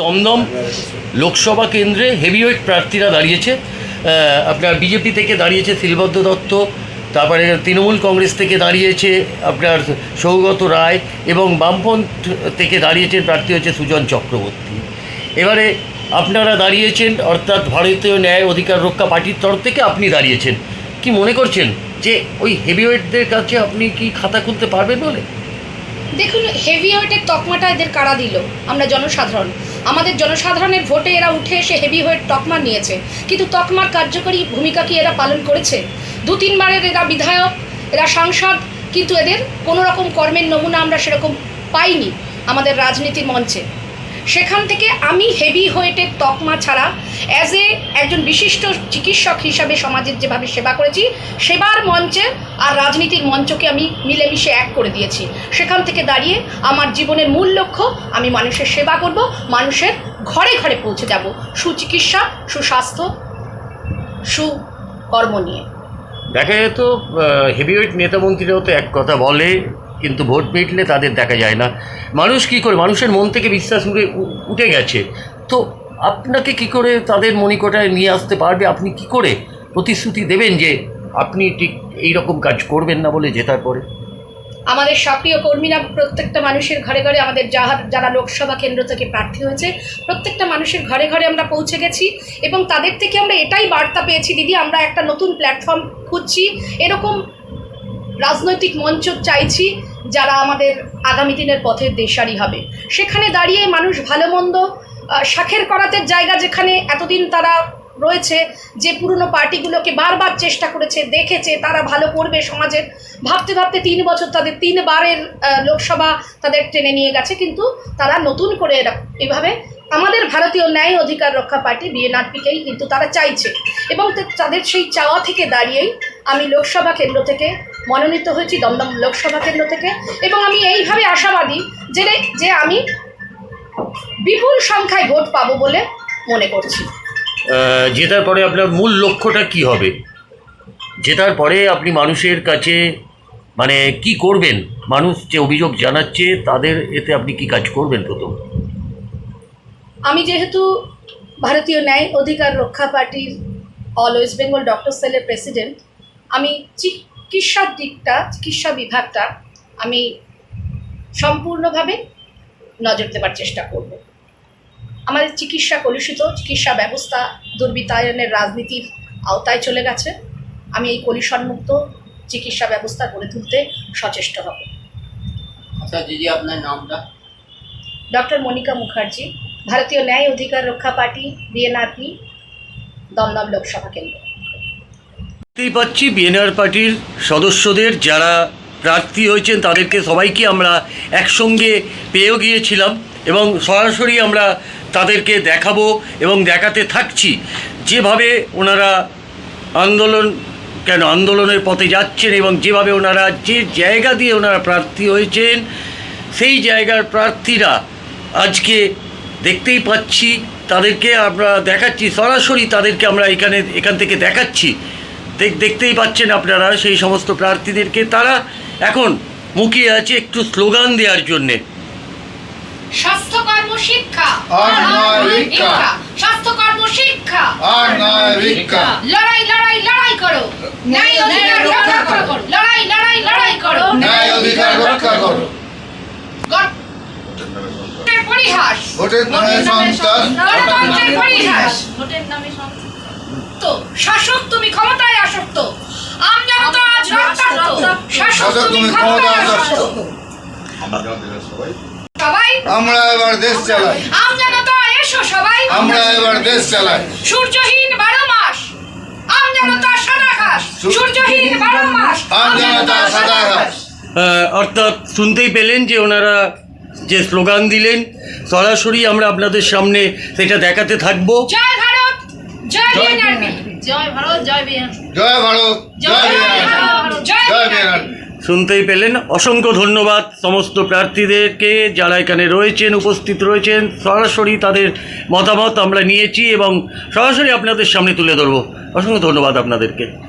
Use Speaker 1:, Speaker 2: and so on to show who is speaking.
Speaker 1: দমদম লোকসভা কেন্দ্রে হেভিওয়েট প্রার্থীরা দাঁড়িয়েছে। আপনার বিজেপি থেকে দাঁড়িয়েছে শিলবদ্ধ দত্ত, তারপরে তৃণমূল কংগ্রেস থেকে দাঁড়িয়েছে আপনার সৌগত রায় এবং বামপন্থ থেকে দাঁড়িয়েছেন প্রার্থী হচ্ছে সুজন চক্রবর্তী। এবারে আপনারা দাঁড়িয়েছেন, অর্থাৎ ভারতীয় ন্যায় অধিকার রক্ষা পার্টির তরফ থেকে আপনি দাঁড়িয়েছেন। কি মনে করছেন যে ওই হেভিওয়েটদের কাছে আপনি কি খাতা খুলতে পারবেন বলে?
Speaker 2: দেখুন হেভিওয়েটের তকমাটা এদের কারা দিল? আমরা জনসাধারণ। আমাদের জনসাধারণের ভোটে এরা উঠে এসে হেভি হয়ে তকমা নিয়েছে। কিন্তু তকমার কার্যকরী ভূমিকা কি এরা পালন করেছে? দু তিনবারের এরা বিধায়ক, এরা সাংসদ, কিন্তু এদের কোনো রকম কর্মের নমুনা আমরা সেরকম পাইনি আমাদের রাজনীতির মঞ্চে। সেখান থেকে আমি হেভি ওয়েটের তকমা ছাড়া অ্যাজ এ একজন বিশিষ্ট চিকিৎসক হিসাবে সমাজের যেভাবে সেবা করেছি, সেবার মঞ্চে আর রাজনীতির মঞ্চকে আমি মিলেমিশে এক করে দিয়েছি। সেখান থেকে দাঁড়িয়ে আমার জীবনের মূল লক্ষ্য, আমি মানুষের সেবা করব, মানুষের ঘরে ঘরে পৌঁছে যাব। সুচিকিৎসা, সুস্বাস্থ্য, সুকর্ম নিয়ে।
Speaker 1: দেখা যেত হেভিওয়েট নেতা মন্ত্রীরাও তো এক কথা বলে কিন্তু ভোট মিটলে তাদের দেখা যায় না। মানুষ কি করে? মানুষের মন থেকে বিশ্বাস উঠে উঠে গেছে। তো আপনাকে কি করে তাদের মনিকটায় নিয়ে আসতে পারবে? আপনি কি করে প্রতিশ্রুতি দেবেন যে আপনি ঠিক এই রকম কাজ করবেন না বলে জেতার পরে?
Speaker 2: আমাদের সক্রিয় কর্মীরা প্রত্যেকটা মানুষের ঘরে ঘরে আমাদের যারা যারা লোকসভা কেন্দ্র থেকে প্রার্থী হয়েছে, প্রত্যেকটা মানুষের ঘরে ঘরে আমরা পৌঁছে গেছি এবং তাদের থেকে আমরা এটাই বার্তা পেয়েছি, দিদি, আমরা একটা নতুন প্ল্যাটফর্ম খুঁজছি। এরকম রাজনৈতিক মঞ্চ চাইছি যারা আমাদের আগামী দিনের পথের দেশারি হবে। সেখানে দাঁড়িয়ে মানুষ ভালো মন্দ শাখের করাতের জায়গা যেখানে এতদিন তারা রয়েছে, যে পুরনো পার্টিগুলোকে বারবার চেষ্টা করেছে, দেখেছে, তারা ভালো করবে সমাজের। ভাবতে ভাবতে তিন বছর তাদের তিনবারের লোকসভা তাদের টেনে নিয়ে গেছে, কিন্তু তারা নতুন করে এভাবে আমাদের ভারতীয় ন্যায় অধিকার রক্ষা পার্টি বিএনআরপিকেই কিন্তু তারা চাইছে। এবং তাদের সেই চাওয়া থেকে দাঁড়িয়েই আমি লোকসভা কেন্দ্র থেকে মনোনীত হয়েছি দমদম লোকসভা কেন্দ্র থেকে। এবং আমি এইভাবে আশাবাদী যে যে আমি বিপুল সংখ্যায় ভোট পাবো বলে মনে করছি।
Speaker 1: জেতার পরে আপনার মূল লক্ষ্যটা কি হবে? জেতার পরে আপনি মানুষের কাছে মানে কি করবেন? মানুষ যে অভিযোগ জানাচ্ছে তাদের এতে আপনি কি কাজ করবেন প্রথম?
Speaker 2: আমি যেহেতু ভারতীয় ন্যায় অধিকার রক্ষা পার্টির অল ওয়েস্ট বেঙ্গল ডক্টর সেলের প্রেসিডেন্ট আমি চিকিৎসার দিকটা চিকিৎসা বিভাগটা আমি সম্পূর্ণভাবে নজর দেবার চেষ্টা করব। আমাদের চিকিৎসা কলুষিত চিকিৎসা ব্যবস্থা দুর্বৃত্তায়নের রাজনীতির আওতায় চলে গেছে। আমি এই কলুষণমুক্ত চিকিৎসা ব্যবস্থা গড়ে তুলতে সচেষ্ট হব।
Speaker 3: আচ্ছা দিদি আপনার নামটা?
Speaker 2: ডক্টর মনিকা মুখার্জি ভারতীয় ন্যায় অধিকার রক্ষা পার্টি বিএনআরপি দমদম লোকসভা কেন্দ্র।
Speaker 1: দেখতেই পাচ্ছি বিএনআর পার্টির সদস্যদের যারা প্রার্থী হয়েছেন, তাদেরকে সবাইকে আমরা একসঙ্গে পেয়েও গিয়েছিলাম এবং সরাসরি আমরা তাদেরকে দেখাবো এবং দেখাতে থাকছি। যেভাবে ওনারা আন্দোলন, কেন আন্দোলনের পথে যাচ্ছেন এবং যেভাবে ওনারা যে জায়গা দিয়ে ওনারা প্রার্থী হয়েছেন, সেই জায়গার প্রার্থীরা আজকে দেখতেই পাচ্ছি, তাদেরকে আমরা দেখাচ্ছি, সরাসরি তাদেরকে আমরা এখানে, এখান থেকে দেখাচ্ছি। দেখ- দেখতেই পাচ্ছেন আপনারা সেই সমস্ত প্রার্থীদেরকে। তারা এখন মুখিয়ে আছে একটু স্লোগান দেওয়ার জন্যে।
Speaker 2: স্বাস্থ্যকর্ম শিক্ষা।
Speaker 4: আর নয় ভিক্ষা।
Speaker 2: স্বাস্থ্যকর্ম শিক্ষা।
Speaker 4: আর নয় ভিক্ষা।
Speaker 2: লড়াই লড়াই লড়াই করো। ন্যায় অধিকার রক্ষা করো। লড়াই লড়াই লড়াই করো।
Speaker 4: ন্যায় অধিকার রক্ষা করো।
Speaker 2: গণতন্ত্রের পরিহাস।
Speaker 4: ভোটের নামে সন্ত্রাস।
Speaker 2: গণতন্ত্রের পরিহাস। তো শাসক তুমি শাসক তুমি ক্ষমতায়
Speaker 4: আমরা এবার দেশ চালাই। আমরা এবার দেশ চালাই।
Speaker 2: সূর্যহীন বারো মাস। আমজনতা সাদা ঘাস। সূর্যহীন বারো মাস।
Speaker 4: আমজনতা সাদা ঘাস।
Speaker 1: আহ, অর্থাৎ শুনতেই পেলেন যে ওনারা যে স্লোগান দিলেন সরাসরি আমরা আপনাদের সামনে সেটা দেখাতে থাকব।
Speaker 2: জয় ভারত জয়
Speaker 4: জয়
Speaker 5: জয় ভারত জয় বিহার
Speaker 4: জয় ভারত জয়
Speaker 1: শুনতেই পেলেন অসংখ্য ধন্যবাদ। সমস্ত প্রার্থীদেরকে যারা এখানে রয়েছেন উপস্থিত রয়েছেন সরাসরি তাদের মতামত আমরা নিয়েছি এবং সরাসরি আপনাদের সামনে তুলে ধরবো। অসংখ্য ধন্যবাদ আপনাদেরকে।